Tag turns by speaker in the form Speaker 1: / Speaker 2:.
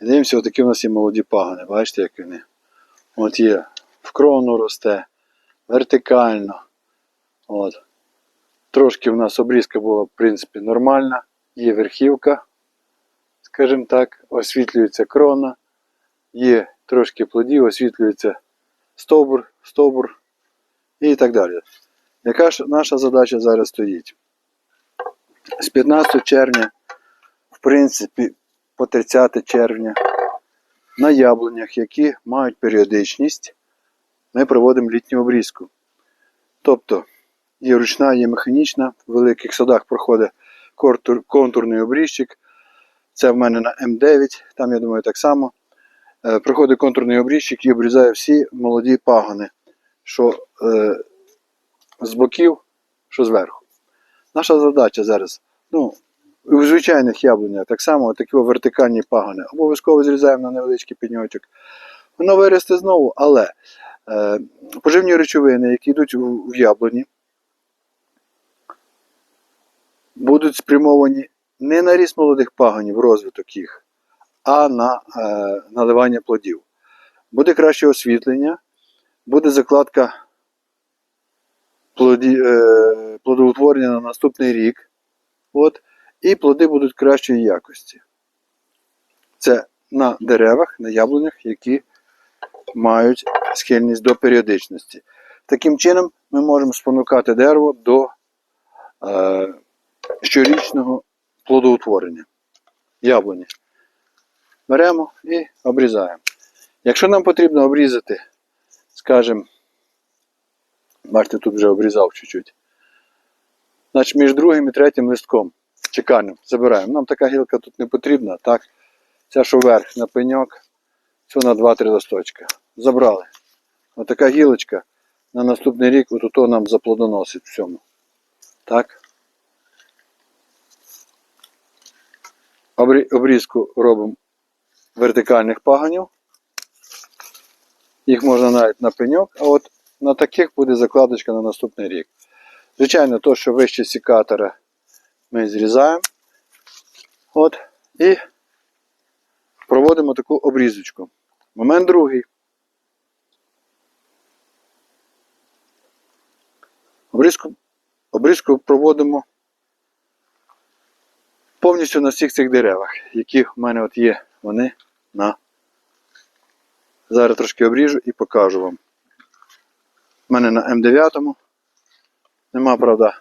Speaker 1: І дивимося, отакі у нас є молоді пагони. Бачите, як вони. От є в крону росте, вертикально. От. Трошки в нас обрізка була, в принципі, нормальна. Є верхівка, скажімо так, освітлюється крона, є трошки плодів, освітлюється стовбур, стовбур і так далі. Яка ж наша задача зараз стоїть? З 15 червня, в принципі, по 30 червня на яблунях, які мають періодичність, ми проводимо літню обрізку. Тобто є ручна, є механічна, в великих садах проходить контурний обрізчик. Це в мене на М9, там, я думаю, так само. Е, Проходить контурний обрізчик і обрізає всі молоді пагони, що е, з боків, що зверху. Наша задача зараз, ну, у звичайних яблунях так само такі вертикальні пагони. Обов'язково зрізаємо на невеличкий пеньочок. Воно виросте знову, але е, поживні речовини, які йдуть у- в яблуні, будуть спрямовані не на ріст молодих пагонів, розвиток їх, а на е, наливання плодів. Буде краще освітлення, буде закладка плоді, е, плодоутворення на наступний рік. От, і плоди будуть кращої якості. Це на деревах, на яблунях, які мають схильність до періодичності. Таким чином, ми можемо спонукати дерево до е, щорічного плодоутворення яблуні. Беремо і обрізаємо. Якщо нам потрібно обрізати, скажімо, бачите, тут вже обрізав чуть-чуть. Значить, між другим і третім листком чекальним забираємо. Нам така гілка тут не потрібна, так? Ця, що вверх на пеньок, цю на 2-3 листочка. Забрали. Отака гілочка на наступний рік от ото нам заплодоносить всьому. Так? Обрізку робимо вертикальних паганів. Їх можна навіть на пеньок, а от на таких буде закладочка на наступний рік. Звичайно, то, що вище сікатора, ми зрізаємо. От, і проводимо таку обрізочку. Момент другий. Обрізку, обрізку проводимо повністю на всіх цих деревах, які в мене от є вони на. Зараз трошки обріжу і покажу вам. У мене на М9. Нема, правда,